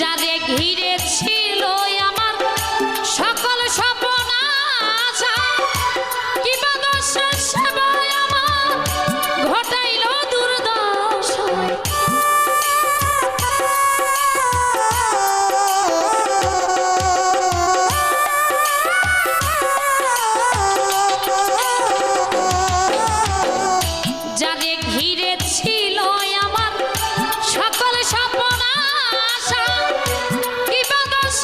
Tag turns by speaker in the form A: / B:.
A: যারে ঘিরে